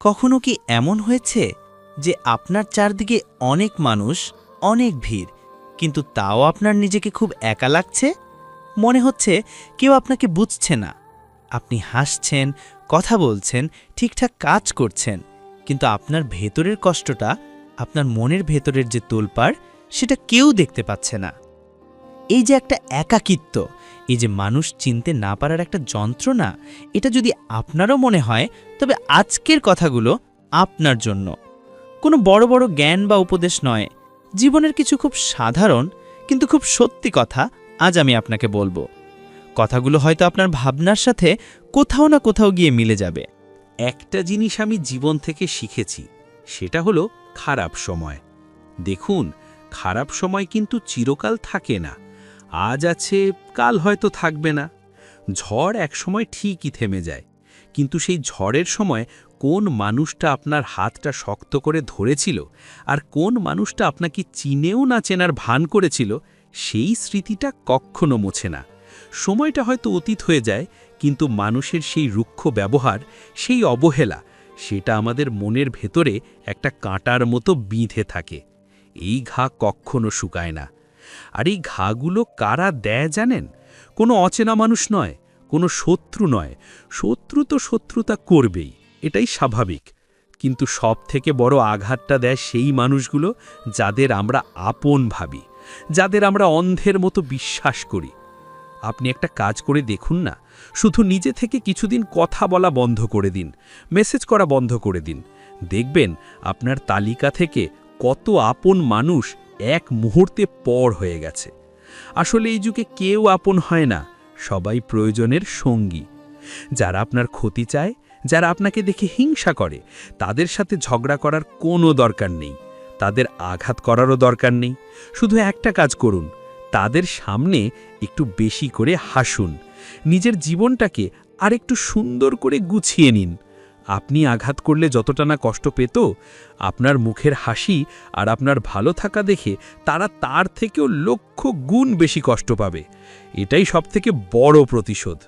কখনো কি এমন হয়েছে যে আপনার চারদিকে অনেক মানুষ, অনেক ভিড়, কিন্তু তাও আপনার নিজেকে খুব একা লাগছে? মনে হচ্ছে কেউ আপনাকে বুঝছে না। আপনি হাসছেন, কথা বলছেন, ঠিকঠাক কাজ করছেন, কিন্তু আপনার ভেতরের কষ্টটা, আপনার মনের ভেতরের যে তোলপাড়, সেটা কেউ দেখতে পাচ্ছে না। এই যে একটা একাকিত্ব এই যে মানুষ চিনতে না পারার একটা যন্ত্রণা, এটা যদি আপনারও মনে হয়, তবে আজকের কথাগুলো আপনার জন্য। কোনো বড় বড় জ্ঞান বা উপদেশ নয়। জীবনের কিছু খুব সাধারণ কিন্তু খুব সত্যি কথা আজ আমি আপনাকে বলব। কথাগুলো হয়তো আপনার ভাবনার সাথে কোথাও না কোথাও গিয়ে মিলে যাবে। একটা জিনিস আমি জীবন থেকে শিখেছি, সেটা হলো খারাপ সময়। দেখুন, খারাপ সময় কিন্তু চিরকাল থাকে না। আজ আছে, কাল হয়তো থাকবে না। ঝড় একসময় ঠিকই থেমে যায়, কিন্তু সেই ঝড়ের সময় কোন মানুষটা আপনার হাতটা শক্ত করে ধরেছিল আর কোন মানুষটা আপনাকে চিনেও না চেনার ভান করেছিল, সেই স্মৃতিটা কখনো মোছে না। সময়টা হয়তো অতীত হয়ে যায়, কিন্তু মানুষের সেই রুক্ষ ব্যবহার, সেই অবহেলা, সেটা আমাদের মনের ভেতরে একটা কাঁটার মতো বিঁধে থাকে। এই ঘা কখনো শুকায় না। আর এই ঘাগুলো কারা দেয় জানেন? কোনো অচেনা মানুষ নয়, কোনো শত্রু নয়। শত্রু তো শত্রুতা করবেই, এটাই স্বাভাবিক। কিন্তু সব থেকে বড় আঘাতটা দেয় সেই মানুষগুলো যাদের আমরা আপন ভাবি, যাদের আমরা অন্ধের মতো বিশ্বাস করি। আপনি একটা কাজ করে দেখুন না, শুধু নিজে থেকে কিছুদিন কথা বলা বন্ধ করে দিন, মেসেজ করা বন্ধ করে দিন। দেখবেন আপনার তালিকা থেকে কত আপন মানুষ এক মুহূর্তে পর হয়ে গেছে। আসলে এই যুগে কেউ আপন হয় না, সবাই প্রয়োজনের সঙ্গী। যারা আপনার ক্ষতি চায়, যারা আপনাকে দেখে হিংসা করে, তাদের সাথে ঝগড়া করার কোনো দরকার নেই। তাদের আঘাত করারও দরকার নেই। শুধু একটা কাজ করুন, তাদের সামনে একটু বেশি করে হাসুন। নিজের জীবনটাকে আরেকটু সুন্দর করে গুছিয়ে নিন। আপনি আঘাত করলে যতটা না কষ্ট পেত, আপনার মুখের হাসি আর আপনার ভালো থাকা দেখে তারা তার থেকেও লক্ষ গুণ বেশি কষ্ট পাবে। এটাই সবথেকে বড় প্রতিশোধ।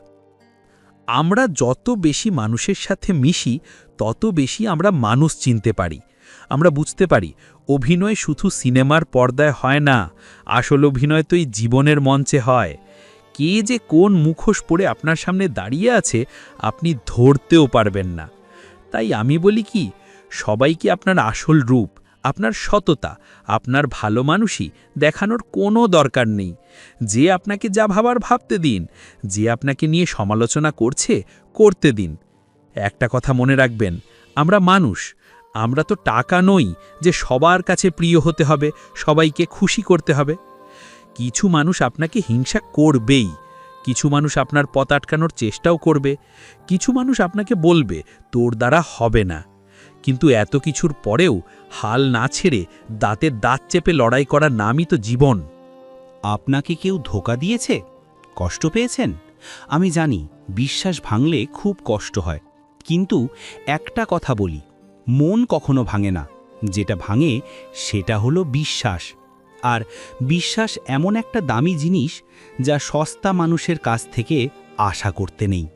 আমরা যত বেশি মানুষের সাথে মিশি, তত বেশি আমরা মানুষ চিনতে পারি। আমরা বুঝতে পারি, অভিনয় শুধু সিনেমার পর্দায় হয় না, আসল অভিনয় তো এই জীবনের মঞ্চে হয়। কে যে কোন মুখোশ পরে আপনার সামনে দাঁড়িয়ে আছে, আপনি ধরতেও পারবেন না। তাই আমি বলি কি সবাইকে আপনার আসল রূপ, আপনার সততা, আপনার ভালো মানুষই দেখানোর কোনো দরকার নেই। যে আপনাকে যা ভাবার ভাবতে দিন, যে আপনাকে নিয়ে সমালোচনা করছে, করতে দিন। একটা কথা মনে রাখবেন, আমরা মানুষ, আমরা তো টাকা নই যে সবার কাছে প্রিয় হতে হবে, সবাইকে খুশি করতে হবে। কিছু মানুষ আপনাকে হিংসা করবেই কিছু মানুষ আপনার পথ আটকানোর চেষ্টাও করবে, কিছু মানুষ আপনাকে বলবে, তোর দ্বারা হবে না। কিন্তু এত কিছুর পরেও হাল না ছেড়ে দাঁতের দাঁত চেপে লড়াই করার নামই তো জীবন। আপনাকে কেউ ধোকা দিয়েছে? কষ্ট পেয়েছেন? আমি জানি বিশ্বাস ভাঙলে খুব কষ্ট হয়। কিন্তু একটা কথা বলি, মন কখনো ভাঙে না। যেটা ভাঙে সেটা হলো বিশ্বাস। আর বিশ্বাস এমন একটা দামি জিনিস যা সস্তা মানুষের কাছ থেকে আশা করতে নেই।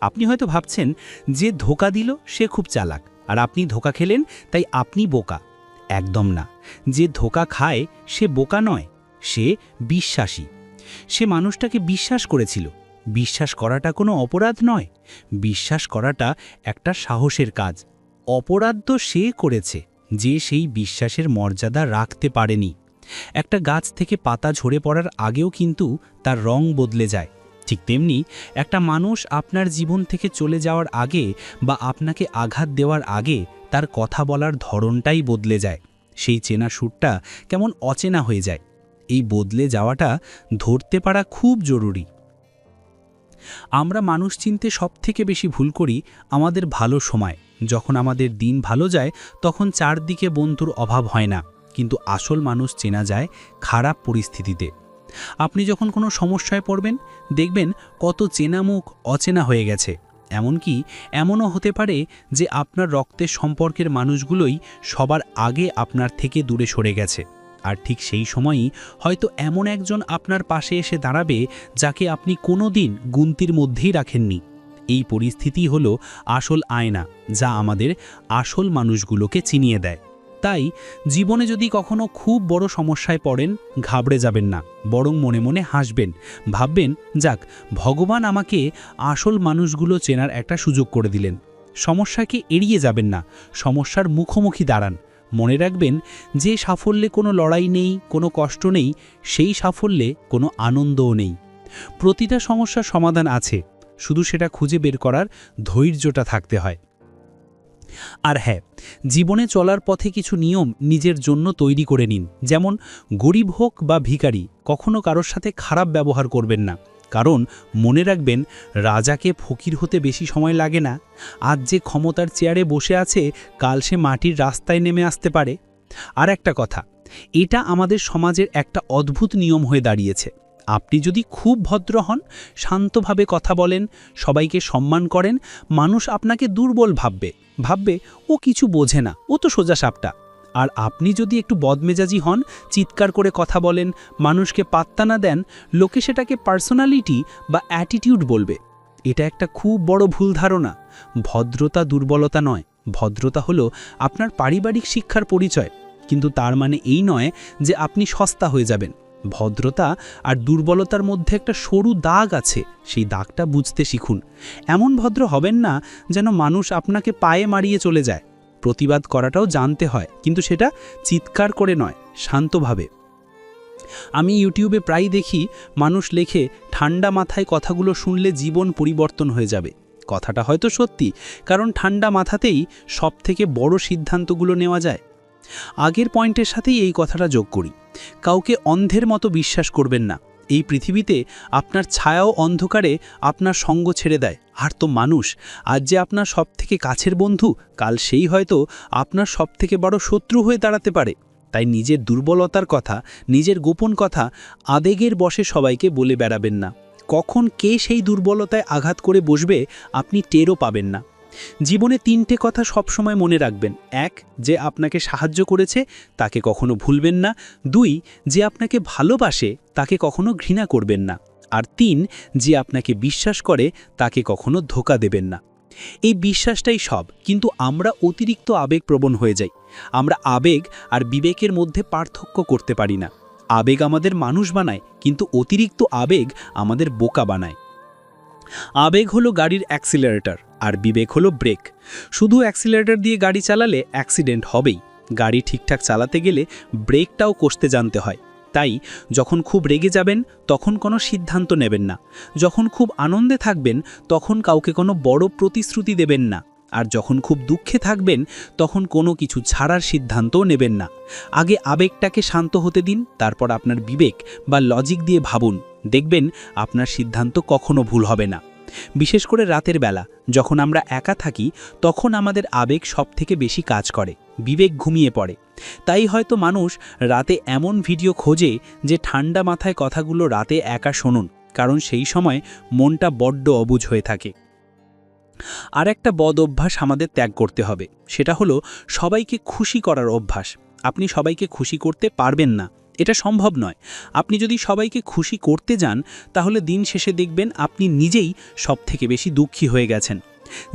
আপনি হয়তো ভাবছেন, যে ধোকা দিল, সে খুব চালাক। আর আপনি ধোকা খেলেন, তাই আপনি বোকা। একদম না। যে ধোকা খায়, সে বোকা নয়। সে বিশ্বাসী। সে মানুষটাকে বিশ্বাস করেছিল। বিশ্বাস করাটা কোনো অপরাধ নয়। বিশ্বাস করাটা একটা সাহসের কাজ। অপরাধ তো সে করেছে, যে সেই বিশ্বাসের মর্যাদা রাখতে পারেনি। একটা গাছ থেকে পাতা ঝরে পড়ার আগেও কিন্তু তার রং বদলে যায়। ঠিক তেমনি একটা মানুষ আপনার জীবন থেকে চলে যাওয়ার আগে বা আপনাকে আঘাত দেওয়ার আগে তার কথা বলার ধরনটাই বদলে যায়। সেই চেনা সুরটা কেমন অচেনা হয়ে যায়। এই বদলে যাওয়াটা ধরতে পারা খুব জরুরি। আমরা মানুষ চিনতে সবথেকে বেশি ভুল করি আমাদের ভালো সময়। যখন আমাদের দিন ভালো যায়, তখন চারদিকে বন্ধুর অভাব হয় না। কিন্তু আসল মানুষ চেনা যায় খারাপ পরিস্থিতিতে। আপনি যখন কোনো সমস্যায় পড়বেন, দেখবেন কত চেনা মুখ অচেনা হয়ে গেছে। এমনকি এমনও হতে পারে যে আপনার রক্তের সম্পর্কের মানুষগুলোই সবার আগে আপনার থেকে দূরে সরে গেছে। আর ঠিক সেই সময়ই হয়তো এমন একজন আপনার পাশে এসে দাঁড়াবে যাকে আপনি কোনো দিন গুনতির মধ্যেই রাখেননি। এই পরিস্থিতি হলো আসল আয়না, যা আমাদের আসল মানুষগুলোকে চিনিয়ে দেয়। তাই জীবনে যদি কখনো খুব বড় সমস্যায় পড়েন, ঘাবড়ে যাবেন না, বরং মনে মনে হাসবেন। ভাববেন, যাক, ভগবান আমাকে আসল মানুষগুলো চেনার একটা সুযোগ করে দিলেন। সমস্যাকে এড়িয়ে যাবেন না, সমস্যার মুখোমুখি দাঁড়ান। মনে রাখবেন, যে সাফল্যে কোনো লড়াই নেই, কোনো কষ্ট নেই, সেই সাফল্যে কোনো আনন্দও নেই। প্রতিটা সমস্যার সমাধান আছে, শুধু সেটা খুঁজে বের করার ধৈর্যটা থাকতে হয়। আর হ্যাঁ জীবনে চলার পথে কিছু নিয়ম নিজের জন্য তৈরি করে নিন। যেমন, গরিব হোক বা ভিখারি, কখনো কারোর সাথে খারাপ ব্যবহার করবেন না। কারণ, মনে রাখবেন, রাজাকে ফকির হতে বেশি সময় লাগে না। আজ যে ক্ষমতার চেয়ারে বসে আছে, কাল সে মাটির রাস্তায় নেমে আসতে পারে। আর একটা কথা, এটা আমাদের সমাজের একটা অদ্ভুত নিয়ম হয়ে দাঁড়িয়েছে। আপনি যদি খুব ভদ্র হন, শান্তভাবে কথা বলেন, সবাইকে সম্মান করেন, মানুষ আপনাকে দুর্বল ভাববে। ভাববে, ও কিছু বোঝে না, ও তো সোজা সাপটা। আর আপনি যদি একটু বদমেজাজি হন, চিৎকার করে কথা বলেন, মানুষকে পাত্তা না দেন, লোকে সেটাকে পার্সোনালিটি বা অ্যাটিটিউড বলবে। এটা একটা খুব বড় ভুল ধারণা। ভদ্রতা দুর্বলতা নয়। ভদ্রতা হলো আপনার পারিবারিক শিক্ষার পরিচয়। কিন্তু তার মানে এই নয় যে আপনি সস্তা হয়ে যাবেন। ভদ্রতা আর দুর্বলতার মধ্যে একটা সরু দাগ আছে, সেই দাগটা বুঝতে শিখুন। এমন ভদ্র হবেন না যেন মানুষ আপনাকে পায়ে মারিয়ে চলে যায়। প্রতিবাদ করাটাও জানতে হয়, কিন্তু সেটা চিৎকার করে নয়, শান্তভাবে। আমি ইউটিউবে প্রায় দেখি মানুষ লেখে, ঠান্ডা মাথায় কথাগুলো শুনলে জীবন পরিবর্তন হয়ে যাবে। কথাটা হয়তো সত্যি, কারণ ঠান্ডা মাথাতেই সবথেকে বড় সিদ্ধান্তগুলো নেওয়া যায়। আগের পয়েন্টের সাথেই এই কথাটা যোগ করি। কাউকে অন্ধের মতো বিশ্বাস করবেন না। এই পৃথিবীতে আপনার ছায়াও অন্ধকারে আপনার সঙ্গ ছেড়ে দেয়। আর তো মানুষ, আজ যে আপনার সবথেকে কাছের বন্ধু, কাল সেই হয়তো আপনার সবথেকে বড় শত্রু হয়ে দাঁড়াতে পারে। তাই নিজের দুর্বলতার কথা, নিজের গোপন কথা আবেগের বসে সবাইকে বলে বেড়াবেন না। কখন কে সেই দুর্বলতায় আঘাত করে বসবে, আপনি টেরও পাবেন না। জীবনে তিনটে কথা সবসময় মনে রাখবেন। এক, যে আপনাকে সাহায্য করেছে, তাকে কখনো ভুলবেন না। দুই, যে আপনাকে ভালোবাসে, তাকে কখনো ঘৃণা করবেন না। আর তিন, যে আপনাকে বিশ্বাস করে, তাকে কখনো ধোকা দেবেন না। এই বিশ্বাসটাই সব, কিন্তু আমরা অতিরিক্ত আবেগপ্রবণ হয়ে যাই। আমরা আবেগ আর বিবেকের মধ্যে পার্থক্য করতে পারি না। আবেগ আমাদের মানুষ বানায়, কিন্তু অতিরিক্ত আবেগ আমাদের বোকা বানায়। আবেগ হলো গাড়ির অ্যাক্সিলারেটর আর বিবেক হলো ব্রেক। শুধু অ্যাক্সিলারেটর দিয়ে গাড়ি চালালে অ্যাক্সিডেন্ট হবেই। গাড়ি ঠিকঠাক চালাতে গেলে ব্রেকটাও কষতে জানতে হয়। তাই যখন খুব রেগে যাবেন, তখন কোনো সিদ্ধান্ত নেবেন না। যখন খুব আনন্দে থাকবেন, তখন কাউকে কোনো বড় প্রতিশ্রুতি দেবেন না। আর যখন খুব দুঃখে থাকবেন, তখন কোনো কিছু ছাড়ার সিদ্ধান্তও নেবেন না। আগে আবেগটাকে শান্ত হতে দিন, তারপর আপনার বিবেক বা লজিক দিয়ে ভাবুন। দেখবেন আপনার সিদ্ধান্ত কখনো ভুল হবে না। বিশেষ করে রাতের বেলা, যখন আমরা একা থাকি, তখন আমাদের আবেগ সবথেকে বেশি কাজ করে, বিবেক ঘুমিয়ে পড়ে। তাই হয়তো মানুষ রাতে এমন ভিডিও খোঁজে যে ঠান্ডা মাথায় কথাগুলো রাতে একা শুনুন, কারণ সেই সময় মনটা বড্ড অবুঝ হয়ে থাকে। আর একটা বদ অভ্যাস আমাদের ত্যাগ করতে হবে, সেটা হলো সবাইকে খুশি করার অভ্যাস। আপনি সবাইকে খুশি করতে পারবেন না। এটা সম্ভব নয়। আপনি যদি সবাইকে খুশি করতে যান, তাহলে দিন শেষে দেখবেন আপনি নিজেই সব থেকে বেশি দুঃখী হয়ে গেছেন।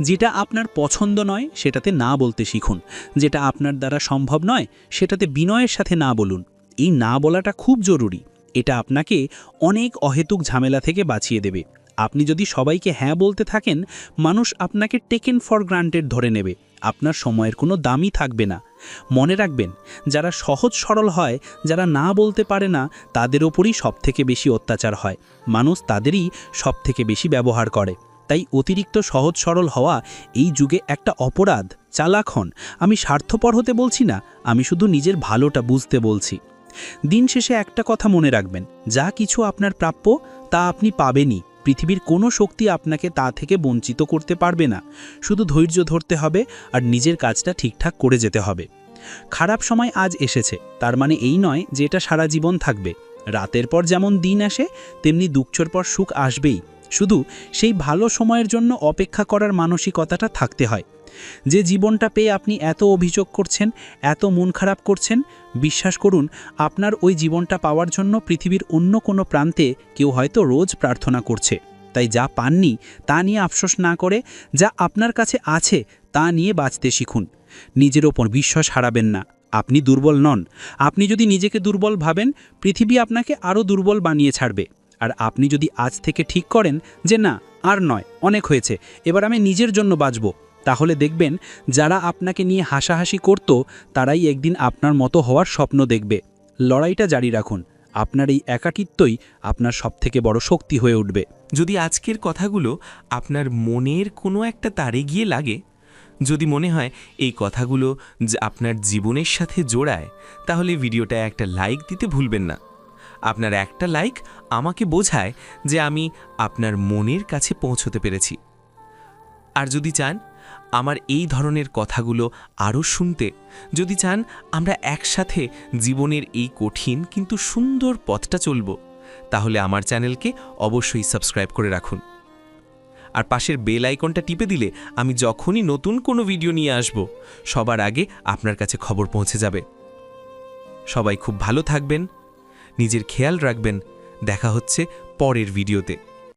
যেটা আপনার পছন্দ নয়, সেটাতে না বলতে শিখুন। যেটা আপনার দ্বারা সম্ভব নয়, সেটাতে বিনয়ের সাথে না বলুন। এই না বলাটা খুব জরুরি। এটা আপনাকে অনেক অহেতুক ঝামেলা থেকে বাঁচিয়ে দেবে। আপনি যদি সবাইকে হ্যাঁ বলতে থাকেন, মানুষ আপনাকে টেকেন ফর গ্রান্টেড ধরে নেবে। আপনার সময়ের কোনো দামই থাকবে না। মনে রাখবেন, যারা সহজ সরল হয়, যারা না বলতে পারে না, তাদের ওপরই সবথেকে বেশি অত্যাচার হয়। মানুষ তাদেরই সবথেকে বেশি ব্যবহার করে। তাই অতিরিক্ত সহজ সরল হওয়া এই যুগে একটা অপরাধ। চালাক হন। আমি স্বার্থপর হতে বলছি না, আমি শুধু নিজের ভালোটা বুঝতে বলছি। দিন শেষে একটা কথা মনে রাখবেন, যা কিছু আপনার প্রাপ্য, তা আপনি পাবেনই। পৃথিবীর কোনো শক্তি আপনাকে তা থেকে বঞ্চিত করতে পারবে না। শুধু ধৈর্য ধরতে হবে আর নিজের কাজটা ঠিকঠাক করে যেতে হবে। খারাপ সময় আজ এসেছে, তার মানে এই নয় যে এটা সারা জীবন থাকবে। রাতের পর যেমন দিন আসে, তেমনি দুঃখর পর সুখ আসবেই। শুধু সেই ভালো সময়ের জন্য অপেক্ষা করার মানসিকতাটা থাকতে হয়। যে জীবনটা পেয়ে আপনি এত অভিযোগ করছেন, এত মন খারাপ করছেন, বিশ্বাস করুন, আপনার ওই জীবনটা পাওয়ার জন্য পৃথিবীর অন্য কোনো প্রান্তে কেউ হয়তো রোজ প্রার্থনা করছে। তাই যা পাননি, তা নিয়ে আফসোস না করে, যা আপনার কাছে আছে, তা নিয়ে বাঁচতে শিখুন। নিজের ওপর বিশ্বাস হারাবেন না। আপনি দুর্বল নন। আপনি যদি নিজেকে দুর্বল ভাবেন, পৃথিবী আপনাকে আরও দুর্বল বানিয়ে ছাড়বে। আর আপনি যদি আজ থেকে ঠিক করেন যে না, আর নয়, অনেক হয়েছে, এবার আমি নিজের জন্য বাঁচব। তাহলে দেখবেন, যারা আপনাকে নিয়ে হাসাহাসি করত, তারাই একদিন আপনার মতো হওয়ার স্বপ্ন দেখবে। লড়াইটা জারি রাখুন। আপনার এই একাকিত্বই আপনার সবথেকে বড় শক্তি হয়ে উঠবে। যদি আজকের কথাগুলো আপনার মনের কোনো একটা তারে গিয়ে লাগে, যদি মনে হয় এই কথাগুলো আপনার জীবনের সাথে জোড়ায়, তাহলে ভিডিওটা একটা লাইক দিতে ভুলবেন না। আপনার একটা লাইক আমাকে বোঝায় যে আমি আপনার মনের কাছে পৌঁছতে পেরেছি। আর যদি চান আমার এই ধরনের কথাগুলো আরও শুনতে। যদি চান, আমরা একসাথে জীবনের এই কঠিন কিন্তু সুন্দর পথটা চলব, তাহলে আমার চ্যানেলকে অবশ্যই সাবস্ক্রাইব করে রাখুন। আর পাশের বেল আইকনটা টিপে দিলে আমি যখনই নতুন কোনো ভিডিও নিয়ে আসব, সবার আগে আপনার কাছে খবর পৌঁছে যাবে। সবাই খুব ভালো থাকবেন, নিজের খেয়াল রাখবেন। দেখা হচ্ছে পরের ভিডিওতে।